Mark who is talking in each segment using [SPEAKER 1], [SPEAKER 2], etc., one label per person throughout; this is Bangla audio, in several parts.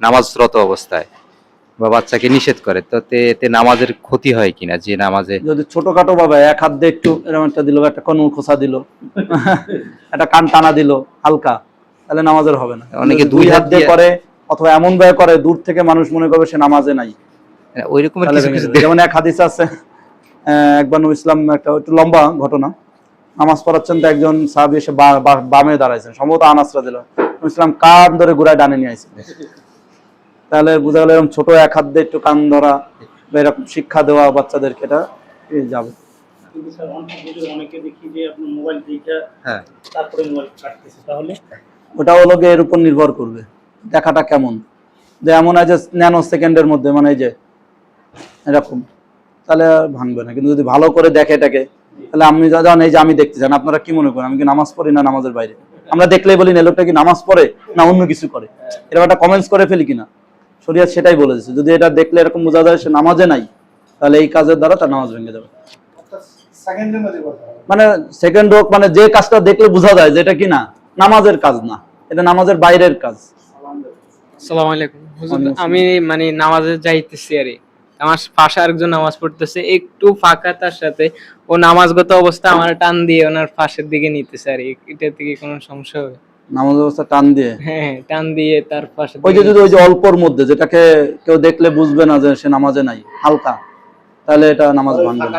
[SPEAKER 1] নামাজরত অবস্থায় বা বাচ্চাকে নিষেধ করে তো এতে নামাজের ক্ষতি হয় কিনা? যে নামাজে
[SPEAKER 2] যদি ছোটখাটো ভাবে এক হাত দিয়ে একটু এরকম একটা দিল একটা কনুর খোসা দিল একটা কান টানা দিল হালকা তাহলে নামাজের হবে না।
[SPEAKER 1] অনেকে দুই হাত
[SPEAKER 2] দিয়ে করে অথবা এমন ভাবে করে দূর থেকে মানুষ মনে করবে সে নামাজে নাই।
[SPEAKER 1] ওই রকমের
[SPEAKER 2] ভেঙে
[SPEAKER 1] কিছু
[SPEAKER 2] যাবে। যেমন এক হাদিস আছে একবার নবী ইসলাম একটা একটু লম্বা ঘটনা। নামাজ পড়াচ্ছেন তো একজন সাহাবি এসে বামে দাঁড়াইছেন সম্ভবত আনাসরা দিল নবী ইসলাম কান ধরে ঘুরায় ডানে নিয়ে আইছেন তাহলে বোঝা গেল এরকম ছোট এক হাত দিয়ে একটু কান ধরা বা এরকম শিক্ষা দেওয়া বাচ্চাদেরকে এটা যাবে।
[SPEAKER 3] কিন্তু স্যার অনেক হুজুর অনেকে দেখি যে আপনার মোবাইল দিকটা
[SPEAKER 1] হ্যাঁ।
[SPEAKER 3] তারপরে মোবাইল কাটতেছে। তাহলে?
[SPEAKER 2] ওটা হলো এর উপর নির্ভর করবে দেখাটা কেমন। যে এমন আছে ন্যানো সেকেন্ডের মধ্যে মানে এই যে এরকম। তাহলে আর ভাঙবে না। কিন্তু যদি ভালো করে দেখে এটাকে তাহলে আপনি যা জানেন এই যে আমি দেখতে চান আপনারা কি মনে করেন আমি কি নামাজ পড়ি না নামাজের বাইরে? আমরা দেখলেই বলি না লোকটা কি নামাজ পড়ে না অন্য কিছু করে? এরকম একটা কমেন্টস করে ফেলি কিনা? শরিয়াত সেটাই বলে দিচ্ছে যদি এটা দেখলে এরকম বোঝা যায় সে নামাজে নাই তাহলে এই কাজের দ্বারা তার নামাজ ভেঙে যাবে। মানে সেকেন্ড হোক মানে যে কাজটা দেখলে বোঝা যায় যে এটা কি না নামাজের কাজ না এটা নামাজের বাইরের কাজ।
[SPEAKER 4] আলাইকুম। আমি মানে নামাজে যাইতেছি আরে আমার পাশে আরেকজন নামাজ পড়তেছে একটু ফাঁকা তার সাথে ও নামাজগত অবস্থা আমার টান দিয়ে ওনার পাশের দিকে নিতেছে আর এটা থেকে কোনো সমস্যা হবে?
[SPEAKER 2] নামাজ অবস্থা টান দিয়ে।
[SPEAKER 4] হ্যাঁ টান দিয়ে তার পাশে
[SPEAKER 2] ওই যে যদি ওই যে অল্পর মধ্যে যেটাকে কেউ দেখলে বুঝবে না যে সে নামাজে নাই হালকা তাহলে এটা নামাজ ভাঙবে না।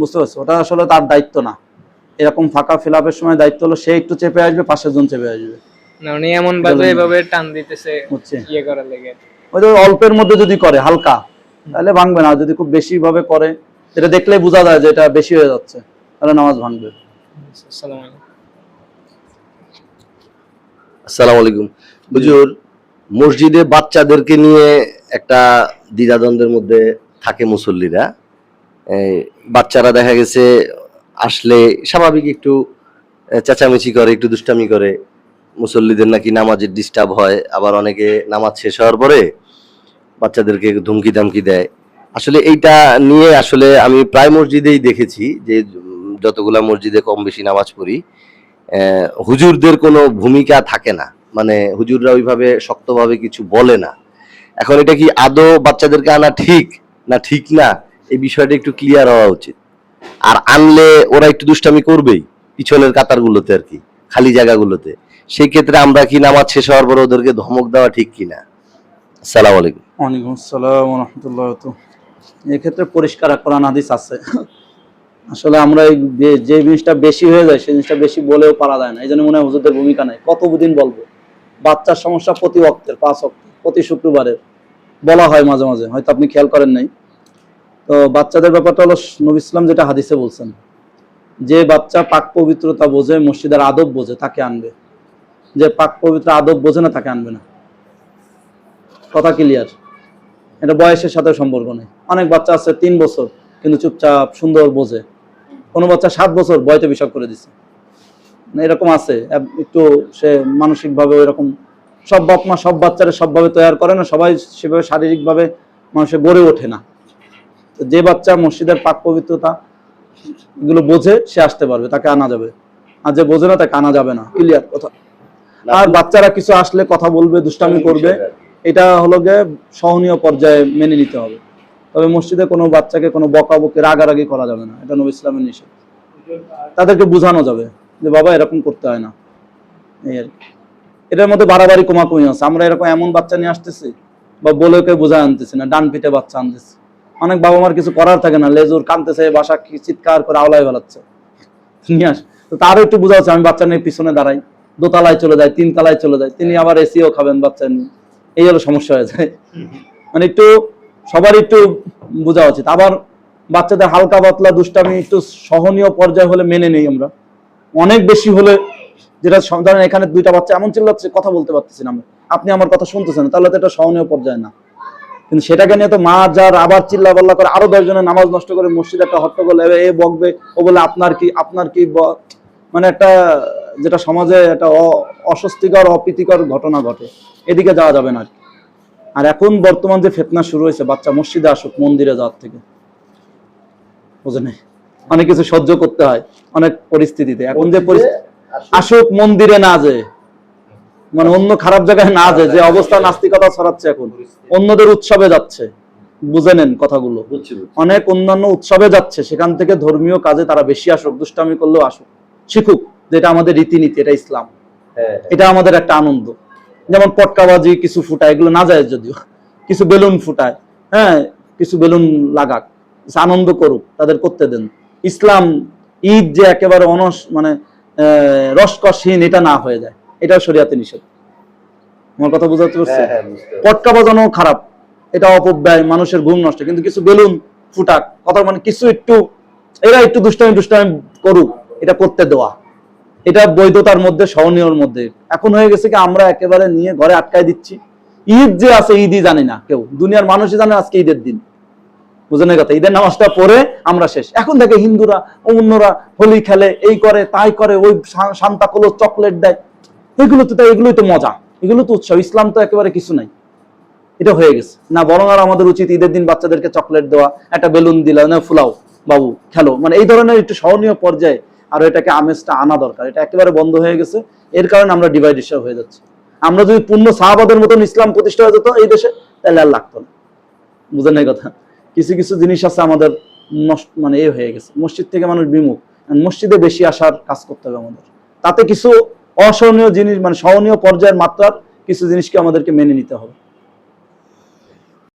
[SPEAKER 2] বুঝতে পারছ? ওটা আসলে তার দায়িত্ব না। এরকম ফাঁকা ফিল সময় দায়িত্ব হলো সে একটু চেপে আসবে পাশের জন চেপে আসবে।
[SPEAKER 4] না উনি এমন ভাবে এভাবে টান দিতেছে ইয়ে করার লেগে।
[SPEAKER 2] ওই যে অল্পের মধ্যে যদি করে হালকা তাহলে ভাঙবে না। যদি খুব বেশি ভাবে করে এটা দেখলেই বোঝা যায় যে এটা বেশি হয়ে যাচ্ছে তাহলে নামাজ ভাঙবে।
[SPEAKER 4] আলাইকুম।
[SPEAKER 5] আসসালামু আলাইকুম। হুজুর, মসজিদে বাচ্চাদেরকে নিয়ে একটা দ্বিধাদ্বন্দ্বের মধ্যে থাকে মুসল্লিরা। বাচ্চারা দেখা গেছে আসলে স্বাভাবিক একটু চেঁচামেচি করে, একটু দুষ্টামি করে। মুসল্লিদের নাকি নামাজের ডিস্টার্ব হয়, আবার অনেকে নামাজ শেষ হওয়ার পরে বাচ্চাদেরকে ধুমকি দামকি দেয়। আসলে এইটা নিয়ে আসলে আমি প্রায় মসজিদেই দেখেছি যে যতগুলা মসজিদে কম বেশি নামাজ পড়ি হুজুরদের কোনো ভূমিকা থাকে না। মানে হুজুররা ওইভাবে শক্তভাবে কিছু বলে না। এখন এটা কি আদৌ বাচ্চাদেরকে আনা ঠিক না ঠিক না? এই বিষয়টা একটু ক্লিয়ার হওয়া উচিত। আর আনলে ওরা একটু দুষ্টামি করবেই পিছনের কাতারগুলোতে আর কি, খালি জায়গাগুলোতে। সেই ক্ষেত্রে আমরা কি নামাজ শেষ হওয়ার পর ওদেরকে ধমক দেওয়া ঠিক কিনা? আসসালামু আলাইকুম।
[SPEAKER 2] ওয়ালাইকুম আসসালাম এক্ষেত্রে পরিষ্কার কোরআন হাদিস আছে। আসলে আমরা এই যে- জিনিসটা বেশি হয়ে যায়, সেই জিনিসটা বেশি বলেও পারা যায় না। এই জন্য মনে হয় হুজুরদের ভূমিকা নাই। কত দিন বলব? বাচ্চার সমস্যা প্রতি অক্তের পাঁচ অক্ট প্রতি শুক্রবারের। বলা হয় মাঝে মাঝে, হয়তো আপনি খেয়াল করেন নাই। তো বাচ্চাদের ব্যাপারটা হলো, নবী ইসলাম যেটা হাদিসে বলছেন, যে বাচ্চা পাক পবিত্রতা বোঝে, মসজিদের আদব বোঝে, তাকে আনবে। যে পাক পবিত্র আদব বোঝে না, তাকে আনবে না। কথা ক্লিয়ার এটা বয়সের সাথে সম্পর্ক নেই। অনেক বাচ্চা আছে, তিন বছর, কিন্তু চুপচাপ সুন্দর বোঝে। কোনো বাচ্চা সাত বছর বয়তে বিষয় করে দিছে। মানে এরকম আছে একটু সে মানসিকভাবে এরকম সব বাপ মা সব বাচ্চারা সবভাবে তৈরি করে না সবাই সেভাবে শারীরিকভাবে মানুষের গড়ে ওঠে না। যে বাচ্চা মসজিদের পাক পবিত্রতা এগুলো বোঝে সে আসতে পারবে তাকে আনা যাবে। আর যে বোঝে না তাকে আনা যাবে না। ক্লিয়ার কথা। আর বাচ্চারা কিছু আসলে কথা বলবে দুষ্টামি করবে এটা হলো গিয়ে সহনীয় পর্যায়ে মেনে নিতে হবে। তবে মসজিদে কোনো বাচ্চাকে কোনো বকাবকি, রাগারাগি করা যাবে না। এটা নবী ইসলামের নিষেধ। তাদেরকে বোঝানো যাবে যে, বাবা, এরকম করতে হয় না। এই আর কি। এটার মধ্যে বাড়াবাড়ি, কমাকমি আছে। আমরা এরকম এমন বাচ্চা নিয়ে আসতেছি বা বলে ওকে বোঝা আনতেছি না, ডান পিঠে বাচ্চা আনতেছি। অনেক বাবা মার কিছু করার থাকে না, লেজুর কানতেছে বাসা কি চিৎকার করে আওলায় বেলাচ্ছে নিয়ে আস। তো তারও একটু বোঝা হচ্ছে আমি বাচ্চা নিয়ে পিছনে দাঁড়াই। দোতলায় চলে যায় তিন তলায় চলে যায়। তিনি আবার এসিও খাবেন বাচ্চা নিয়ে। এই হলো সমস্যা হয়ে যায়। মানে একটু সবার একটু বোঝা উচিত। আবার বাচ্চাদের হালকা পাতলা দুষ্টামি একটু সহনীয় পর্যায়ে হলে মেনে নেই আমরা। অনেক বেশি হলে যেটা ধরেন এখানে দুইটা বাচ্চা এমন চিল্লাচ্ছে, কথা বলতে পারতেছি না আমি আপনি আমার কথা শুনতেছেন তাহলে তো এটা সহনীয় পর্যায়ে না। কিন্তু সেটাকে নিয়ে তো মা যার আবার চিল্লা পাল্লা করে আরও দশজনের নামাজ নষ্ট করে মসজিদ একটা হট্টগোল এ বকবে। ও বলে, আপনার কি আপনার কি মানে একটা যেটা সমাজে একটা অস্বস্তিকর, অপ্রীতিকর ঘটনা ঘটে। এদিকে যাওয়া যাবে না আর। আর এখন বর্তমান যে ফেতনা শুরু হয়েছে বাচ্চা মসজিদে আসুক মন্দিরে যাওয়ার থেকে। বুঝে নেই? অনেক কিছু সহ্য করতে হয় অনেক পরিস্থিতিতে। এখন যে আসুক। মন্দিরে না যে। মানে অন্য খারাপ জায়গায় না যায় যে অবস্থা নাস্তিকতা ছড়াচ্ছে এখন। অন্যদের উৎসবে যাচ্ছে। বুঝে নেন কথাগুলো। অনেক অন্যান্য উৎসবে যাচ্ছে। সেখান থেকে ধর্মীয় কাজে তারা বেশি আসুক দুষ্টামি করলেও আসুক। শিখুক যেটা আমাদের রীতিনীতি এটা ইসলাম।
[SPEAKER 5] হ্যাঁ।
[SPEAKER 2] এটা আমাদের একটা আনন্দ। যেমন পটকাবাজি কিছু ফুটায় এগুলো না যায় যদিও। কিছু বেলুন ফুটায় হ্যাঁ কিছু বেলুন লাগাক আনন্দ করুক তাদের করতে দেন। ইসলাম ঈদ যে একেবারে অনস মানে রসকসহীন এটা না হয়ে যায়। এটা শরিয়াতে নিষেধ। আমার কথা বুঝাতে পারছি
[SPEAKER 5] হ্যাঁ হ্যাঁ পারছি।
[SPEAKER 2] পটকা বাজানো খারাপ। এটা অপব্যয় মানুষের ঘুম নষ্ট। কিন্তু কিছু বেলুন ফুটাক কথা মানে কিছু একটু এরা একটু দুষ্টামি দুষ্টামি করুক এটা করতে দেওয়া। এটা বৈধতার মধ্যে সহনীয়র মধ্যে। এখন হয়ে গেছে কি আমরা একেবারে নিয়ে ঘরে আটকায় দিচ্ছি। ঈদ যে আছে, ঈদই জানি না কেউ। দুনিয়ার মানুষই জানে আজকে ঈদের দিন। বুঝলেন কথা? ঈদের নামাজটা পড়ে আমরা শেষ। এখন দেখে হিন্দুরা, অন্যরা হোলি খেলে, এই করে, তাই করে, ওই সান্তা কলো চকলেট দেয়। এগুলো তো তাই এগুলোই তো মজা। এগুলো তো উৎসব। ইসলাম তো একেবারে কিছু নাই। এটা হয়ে গেছে। না, বরং আর আমাদের উচিত ঈদের দিন বাচ্চাদেরকে চকলেট দেওয়া, একটা বেলুন দিলা, না ফুলাও, বাবু, খেলো। মানে এই ধরনের একটু সহনীয় পর্যায়ে আর এটাকে আমেজটা আনা দরকার। এটা একেবারে বন্ধ হয়ে গেছে। এর কারণে আমরা ডিভাইড হয়ে যাচ্ছি। আমরা যদি পূর্ণ সাহাবাদের মতন ইসলাম প্রতিষ্ঠা হয়ে যেত এই দেশে, তাহলে আর লাগতো না। বুঝেন এই কথা? কিছু কিছু জিনিস আছে আমাদের মানে এ হয়ে গেছে। মসজিদ থেকে মানুষ বিমুখ। মসজিদে বেশি আসার কাজ করতে হবে আমাদের। তাতে কিছু অসহনীয় জিনিস মানে সহনীয় পর্যায়ের মাত্রার কিছু জিনিসকে আমাদেরকে মেনে নিতে হবে।